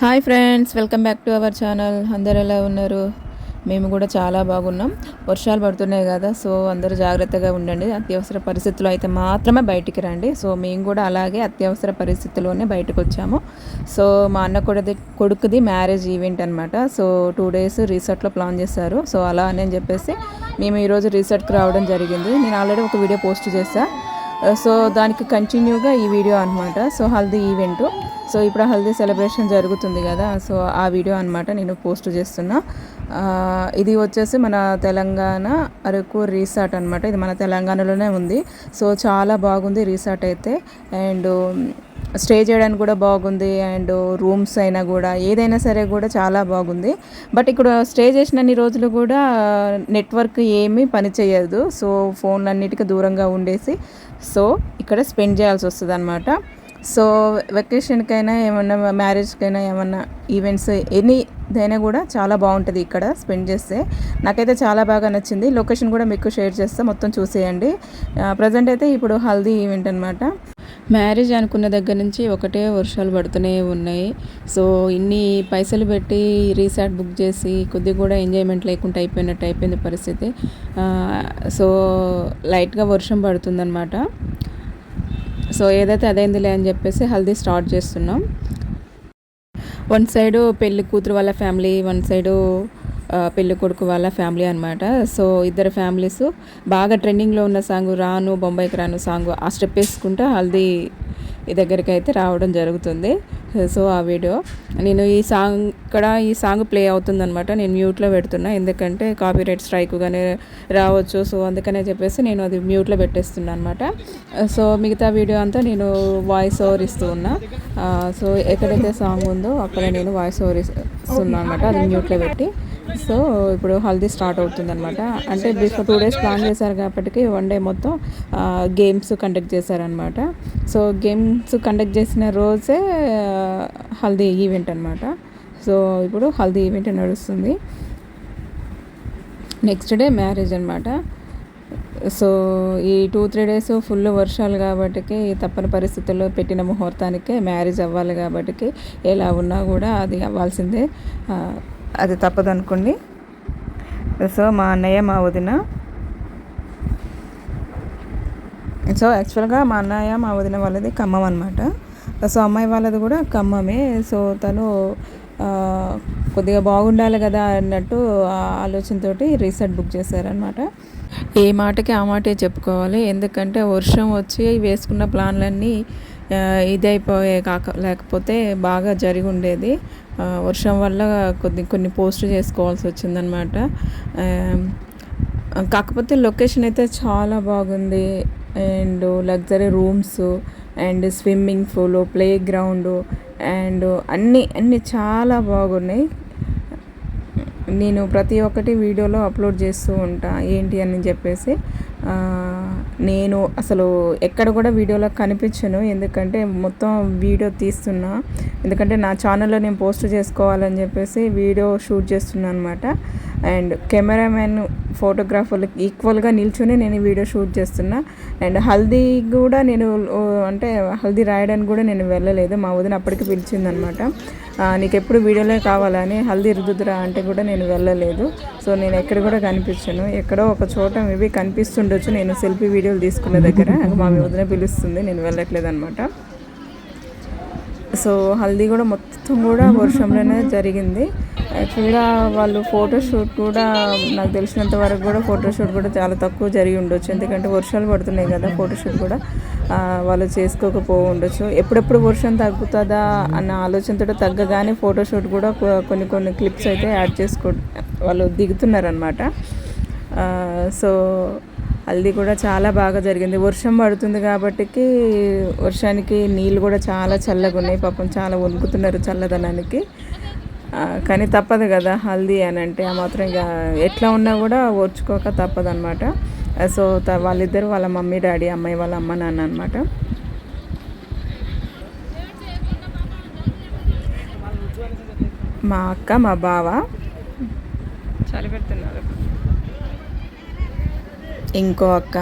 Hi friends welcome back to our channel. అందరు ఎలా ఉన్నారు? మేము కూడా చాలా బాగున్నాం. వర్షాలు పడుతున్నాయి కదా సో అందరూ జాగ్రత్తగా ఉండండి. అత్యవసర పరిస్థితులు అయితే మాత్రమే బయటికి రండి. సో మేము కూడా అలాగే అత్యవసర పరిస్థితుల్లోనే బయటకు వచ్చాము. సో మా అన్న కొడుది కొడుకుది మ్యారేజ్ ఈవెంట్ అనమాట సో టూ డేస్ రీసార్ట్లో ప్లాన్ చేశారు. సో అలా అని చెప్పేసి మేము ఈరోజు రీసార్ట్కి రావడం జరిగింది. నేను ఆల్రెడీ ఒక వీడియో పోస్ట్ చేశాను Uh, సో దానికి కంటిన్యూగా ఈ వీడియో అనమాట సో హల్దీ ఈవెంట్ సో ఇప్పుడు హల్దీ సెలబ్రేషన్ జరుగుతుంది కదా. సో ఆ వీడియో అనమాట నేను పోస్ట్ చేస్తున్నా. Uh, ఇది వచ్చేసి మన తెలంగాణ అరకు రీసార్ట్ అనమాట ఇది మన తెలంగాణలోనే ఉంది. సో చాలా బాగుంది రీసార్ట్ అయితే. అండ్ స్టే చేయడానికి కూడా బాగుంది అండ్ రూమ్స్ అయినా కూడా ఏదైనా సరే కూడా చాలా బాగుంది. బట్ ఇక్కడ స్టే చేసినన్ని రోజులు కూడా నెట్వర్క్ ఏమీ పని చేయదు. సో ఫోన్లన్నిటికీ దూరంగా ఉండేసి సో ఇక్కడ స్పెండ్ చేయాల్సి వస్తుంది అనమాట సో వెకేషన్కైనా ఏమన్నా మ్యారేజ్కైనా ఏమన్నా ఈవెంట్స్ ఎనీదైనా కూడా చాలా బాగుంటుంది ఇక్కడ స్పెండ్ చేస్తే. నాకైతే చాలా బాగా నచ్చింది. లొకేషన్ కూడా మీకు షేర్ చేస్తే మొత్తం చూసేయండి. ప్రజెంట్ అయితే ఇప్పుడు హల్దీ ఈవెంట్ అనమాట మ్యారేజ్ అనుకున్న దగ్గర నుంచి ఒకటే వర్షాలు పడుతూనే ఉన్నాయి. సో ఇన్ని పైసలు పెట్టి రీసార్ట్ బుక్ చేసి కొద్దిగా కూడా ఎంజాయ్మెంట్ లేకుండా అయిపోయినట్టు అయిపోయింది పరిస్థితి. సో లైట్గా వర్షం పడుతుందన్నమాట. సో ఏదైతే అదైందిలే అని చెప్పేసి హల్దీ స్టార్ట్ చేస్తున్నాం. వన్ సైడు పెళ్ళి కూతురు వాళ్ళ ఫ్యామిలీ వన్ సైడు పెళ్ళి కొడుకు వాళ్ళ ఫ్యామిలీ అనమాట సో ఇద్దరు ఫ్యామిలీస్ బాగా ట్రెండింగ్లో ఉన్న సాంగ్ రాను బొంబాయికి రాను సాంగ్ ఆ స్టెప్ వేసుకుంటూ హల్దీ దగ్గరికి అయితే రావడం జరుగుతుంది. సో ఆ వీడియో. నేను ఈ సాంగ్ ఇక్కడ ఈ సాంగ్ ప్లే అవుతుందనమాట నేను మ్యూట్లో పెడుతున్నా. ఎందుకంటే కాపీరైట్ స్ట్రైక్ కానీ రావచ్చు. సో అందుకనే చెప్పేసి నేను అది మ్యూట్లో పెట్టేస్తున్నా అనమాట సో మిగతా వీడియో అంతా నేను వాయిస్ ఓవర్ ఇస్తూ ఉన్నా. సో ఎక్కడైతే సాంగ్ ఉందో అక్కడ నేను వాయిస్ ఓవర్ ఇస్తున్నా అనమాట అది మ్యూట్లో పెట్టి. సో ఇప్పుడు హల్దీ స్టార్ట్ అవుతుందనమాట అంటే బిఫోర్ టూ డేస్ ప్లాన్ చేశారు కాబట్టి వన్ డే మొత్తం గేమ్స్ కండక్ట్ చేశారనమాట సో గేమ్స్ కండక్ట్ చేసిన రోజే హల్దీ ఈవెంట్ అనమాట సో ఇప్పుడు హల్దీ ఈవెంట్ నడుస్తుంది. నెక్స్ట్ డే మ్యారేజ్ అనమాట సో ఈ టూ త్రీ డేస్ ఫుల్ వర్షాలు కాబట్టి తప్పని పరిస్థితుల్లో పెట్టిన ముహూర్తానికే మ్యారేజ్ అవ్వాలి కాబట్టి ఎలా ఉన్నా కూడా అది అవ్వాల్సిందే. అది తప్పదు అనుకోండి సో మా అన్నయ్య మా వదిన. సో యాక్చువల్గా మా అన్నయ్య మా వదిన వాళ్ళది ఖమ్మం అనమాట సో అమ్మాయి వాళ్ళది కూడా ఖమ్మమే. సో తను కొద్దిగా బాగుండాలి కదా అన్నట్టు ఆలోచనతో రీసెట్ బుక్ చేశారనమాట ఏ మాటకి ఆ మాటే చెప్పుకోవాలి. ఎందుకంటే వర్షం వచ్చి వేసుకున్న ప్లాన్లన్నీ ఇదైపోయే కాక లేకపోతే బాగా జరిగి ఉండేది వర్షం వల్ల కొద్ది కొన్ని పోస్ట్ చేసుకోవాల్సి వచ్చిందనమాట కాకపోతే లొకేషన్ అయితే చాలా బాగుంది. And luxury rooms and swimming pool playground and అన్నీ అన్నీ చాలా బాగున్నాయి. నేను ప్రతి ఒక్కటి వీడియోలో అప్లోడ్ చేస్తూ ఉంటా ఏంటి అని చెప్పేసి. నేను అసలు ఎక్కడ కూడా వీడియోలో కనిపించను. ఎందుకంటే మొత్తం వీడియో తీస్తున్నా. ఎందుకంటే నా ఛానల్లో నేను పోస్ట్ చేసుకోవాలని చెప్పేసి వీడియో షూట్ చేస్తున్నాను అనమాట అండ్ కెమెరామెన్ ఫోటోగ్రాఫర్లకు ఈక్వల్గా నిల్చొని నేను వీడియో షూట్ చేస్తున్నా. అండ్ హల్దీ కూడా నేను అంటే హల్దీ రాయడానికి కూడా నేను వెళ్ళలేదు. మా వదిన అప్పటికి పిలిచిందనమాట. నీకు ఎప్పుడు వీడియోలే కావాలని హల్దీ రుదుదురా అంటే కూడా నేను వెళ్ళలేదు. సో నేను ఎక్కడ కూడా కనిపించను. ఎక్కడో ఒక చోట మేబీ కనిపిస్తుండొచ్చు. నేను సెల్ఫీ వీడియోలు తీసుకునే దగ్గర. మా వదిన పిలుస్తుంది. నేను వెళ్ళట్లేదు అనమాట సో హల్దీ కూడా మొత్తం కూడా వర్షంలోనే జరిగింది. యాక్చువల్గా వాళ్ళు ఫోటోషూట్ కూడా నాకు తెలిసినంత వరకు కూడా ఫోటోషూట్ కూడా చాలా తక్కువ జరిగి ఉండొచ్చు. ఎందుకంటే వర్షాలు పడుతున్నాయి కదా ఫోటోషూట్ కూడా. వాళ్ళు చేసుకోకపో ఉండొచ్చు ఎప్పుడెప్పుడు వర్షం తగ్గుతుందా అన్న ఆలోచనతో తగ్గగానే ఫోటోషూట్ కూడా కొన్ని కొన్ని క్లిప్స్ అయితే యాడ్ చేసుకో వాళ్ళు దిగుతున్నారనమాట సో హల్దీ కూడా చాలా బాగా జరిగింది. వర్షం పడుతుంది కాబట్టి వర్షానికి నీళ్ళు కూడా చాలా చల్లగా ఉన్నాయి. పాపం చాలా వణుకుతున్నారు చల్లదనానికి. కానీ తప్పదు కదా హల్దీ అని అంటే ఆ మాత్రం ఇక ఎట్లా ఉన్నా కూడా ఓర్చుకోక తప్పదు అనమాట సో వాళ్ళిద్దరు వాళ్ళ మమ్మీ డాడీ అమ్మాయి వాళ్ళ అమ్మ నాన్న అనమాట మా అక్క మా బావ. చలి పెడుతున్నారు. ఇంకో అక్క.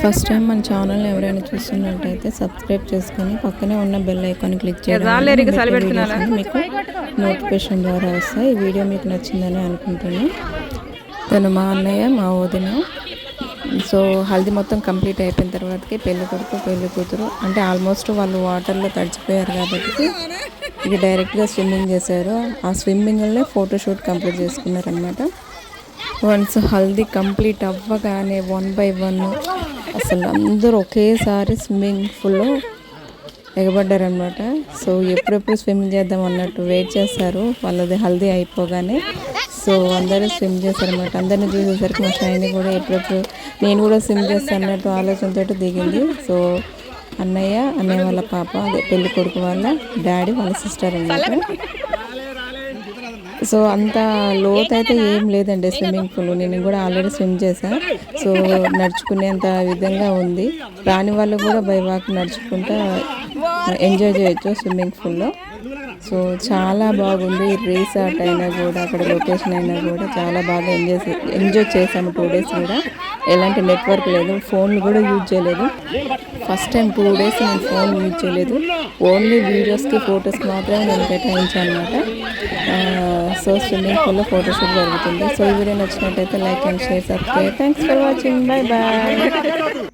ఫస్ట్ టైం మన ఛానల్ ఎవరైనా చూస్తున్నట్టయితే సబ్స్క్రైబ్ చేసుకొని పక్కనే ఉన్న బెల్ ఐకాన్ క్లిక్ అన్ని మీకు నోటిఫికేషన్ ద్వారా వస్తాయి. ఈ వీడియో మీకు నచ్చిందని అనుకుంటున్నాను తను మా అన్నయ్య మా వదిన. సో హల్దీ మొత్తం కంప్లీట్ అయిపోయిన తర్వాతకి పెళ్ళి కొడుకు పెళ్ళి కూతురు. అంటే ఆల్మోస్ట్ వాళ్ళు వాటర్లో తడిచిపోయారు కాబట్టి ఇక డైరెక్ట్గా స్విమ్మింగ్ చేశారు. ఆ స్విమ్మింగ్లోనే ఫోటోషూట్ కంప్లీట్ చేసుకున్నారనమాట వన్స్ హల్దీ కంప్లీట్ అవ్వగానే వన్ బై వన్ అసలు అందరూ ఒకేసారి స్విమ్మింగ్ ఫుల్ ఎగబడ్డారనమాట సో ఎప్పుడెప్పుడు స్విమ్మింగ్ చేద్దాం అన్నట్టు వెయిట్ చేస్తారు. వాళ్ళది హల్దీ అయిపోగానే సో అందరూ స్విమ్ చేశారనమాట అందరిని చూసేసరికి మా షైని కూడా ఎప్పుడెప్పుడు నేను కూడా స్విమ్ చేస్తాను అన్నట్టు ఆలోచనతో దిగింది. సో అన్నయ్య అన్నయ్య వాళ్ళ పాప అదే పెళ్ళి కొడుకు వాళ్ళ డాడీ వాళ్ళ సిస్టర్ అన్నమాట సో అంత లోత్ అయితే ఏం లేదండి స్విమ్మింగ్ పూల్. నేను కూడా ఆల్రెడీ స్విమ్ చేశాను సో నడుచుకునేంత విధంగా ఉంది. రాని వాళ్ళు కూడా బై వాక్ నడుచుకుంటా ఎంజాయ్ చేయొచ్చు స్విమ్మింగ్ పూల్లో. సో చాలా బాగుంది రీసార్ట్ అయినా కూడా అక్కడ లొకేషన్ అయినా కూడా చాలా బాగా ఎంజాయ్ ఎంజాయ్ చేసాము టూ డేస్ కూడా. ఎలాంటి నెట్వర్క్ లేదు. ఫోన్లు కూడా యూజ్ చేయలేదు. ఫస్ట్ టైం టూ డేస్ నేను ఫోన్ యూజ్ చేయలేదు. ఓన్లీ వీడియోస్కి ఫొటోస్కి మాత్రమే నేను కేటాయించాను అనమాట సో స్విమ్మింగ్ పూల్లో ఫోటోషూట్ జరుగుతుంది. సో ఈ వీడియో నచ్చినట్టయితే like and share subscribe thanks for watching bye bye